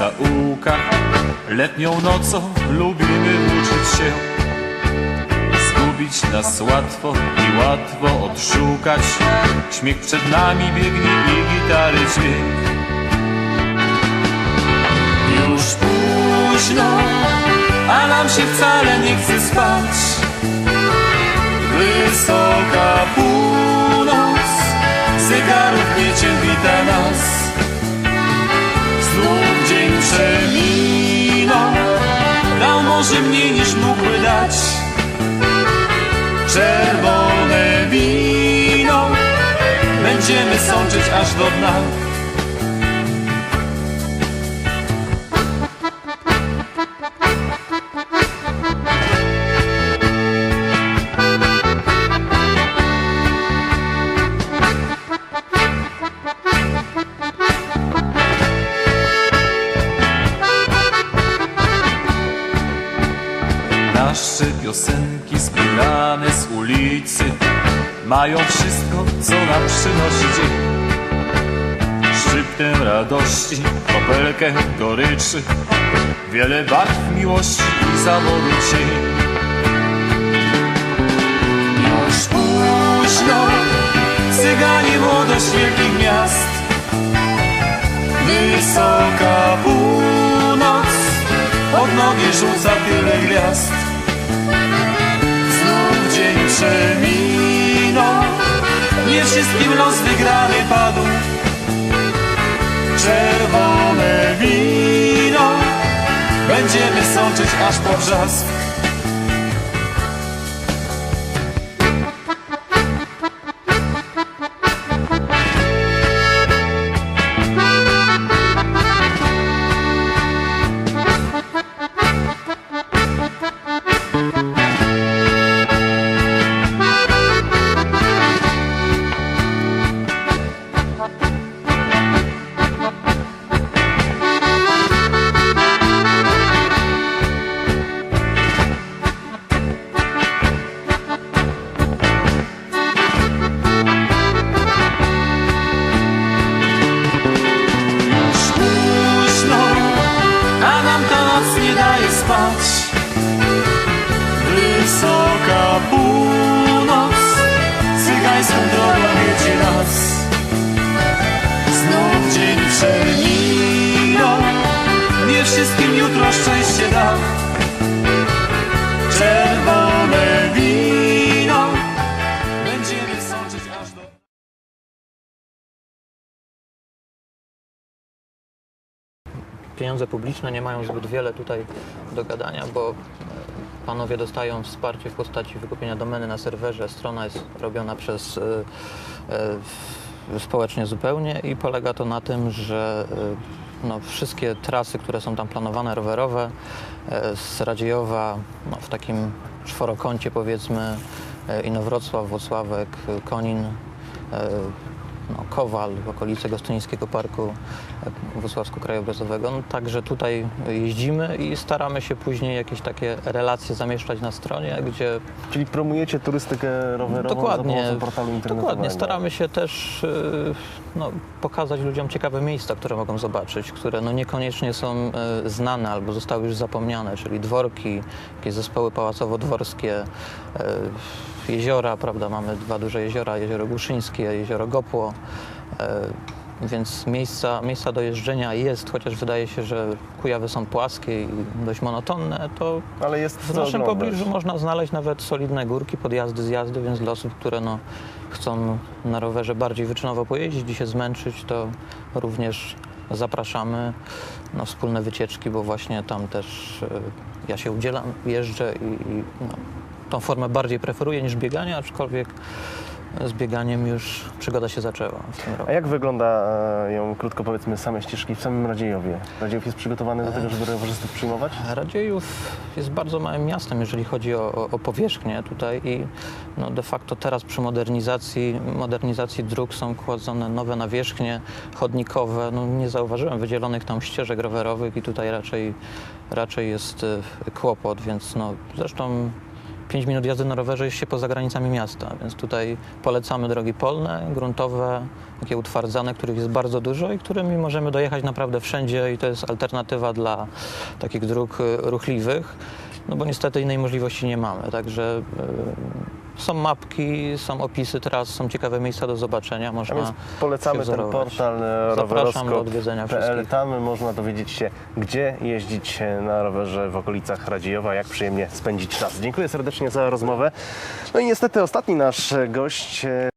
zaułkach Letnią nocą lubimy uczyć się. Zgubić nas łatwo i łatwo odszukać. Śmiech przed nami biegnie i gitary dźwięk Już późno, a nam się wcale nie chce spać. Wysoka może mniej niż mógłby dać. Czerwone wino, będziemy sączyć aż do dna Mają wszystko, co nam przynosi dzień. Szczyptę radości, kropelkę goryczy Wiele barw miłości i zawodu cień. Już późno, cyganie młodość wielkich miast. Wysoka północ pod nogi rzuca tyle gwiazd. Znów dzień Nie wszystkim los wygrany padł. Czerwone wino. Będziemy sączyć aż po wrzask jutro szczęście da Czerwone wino, będziemy sączyć aż do... pieniądze publiczne nie mają zbyt wiele tutaj do gadania, bo e, panowie dostają wsparcie w postaci wykupienia domeny na serwerze. Strona jest robiona przez e, e, społecznie zupełnie i polega to na tym, że e, no, wszystkie trasy, które są tam planowane, rowerowe e, z Radziejowa no, w takim czworokącie powiedzmy e, Inowrocław, Włocławek, Konin, no, Kowal, w okolice Gostyńskiego Parku Włocławsko-Krajobrazowego. No, także tutaj jeździmy i staramy się później jakieś takie relacje zamieszczać na stronie, gdzie Czyli promujecie turystykę rowerową dokładnie, za portalu internetowego. dokładnie staramy się też y, no, pokazać ludziom ciekawe miejsca, które mogą zobaczyć, które no, niekoniecznie są y, znane albo zostały już zapomniane, czyli dworki, jakieś zespoły pałacowo-dworskie, y, jeziora, prawda, mamy dwa duże jeziora, jezioro Głuszyńskie, jezioro Gopło, y, więc miejsca, miejsca do jeżdżenia jest, chociaż wydaje się, że Kujawy są płaskie i dość monotonne, to Ale jest w naszym oglądać. pobliżu można znaleźć nawet solidne górki, podjazdy, zjazdy, więc dla osób, które no, chcą na rowerze bardziej wyczynowo pojeździć i się zmęczyć, to również zapraszamy na wspólne wycieczki, bo właśnie tam też e, ja się udzielam, jeżdżę i, i no, tą formę bardziej preferuję niż bieganie, aczkolwiek z bieganiem już przygoda się zaczęła w tym roku. A jak wygląda e, ją, krótko powiedzmy, same ścieżki w samym Radziejowie? Rodziejow jest przygotowany do tego, żeby rowerzystów przyjmować? Radziejów jest bardzo małym miastem, jeżeli chodzi o, o, o powierzchnię tutaj i no de facto teraz przy modernizacji, modernizacji dróg są kładzone nowe nawierzchnie chodnikowe. No, nie zauważyłem wydzielonych tam ścieżek rowerowych i tutaj raczej, raczej jest e, kłopot, więc no, zresztą 5 minut jazdy na rowerze jest się poza granicami miasta, więc tutaj polecamy drogi polne, gruntowe, takie utwardzane, których jest bardzo dużo i którymi możemy dojechać naprawdę wszędzie i to jest alternatywa dla takich dróg y, ruchliwych, no bo niestety innej możliwości nie mamy, także y, są mapki, są opisy tras, są ciekawe miejsca do zobaczenia, A można więc polecamy ten portal e, Zapraszam do odwiedzenia roweroskop.pl. Tam można dowiedzieć się, gdzie jeździć e, na rowerze w okolicach Radziejowa, jak przyjemnie spędzić czas. Dziękuję serdecznie za rozmowę. No i niestety ostatni nasz gość e,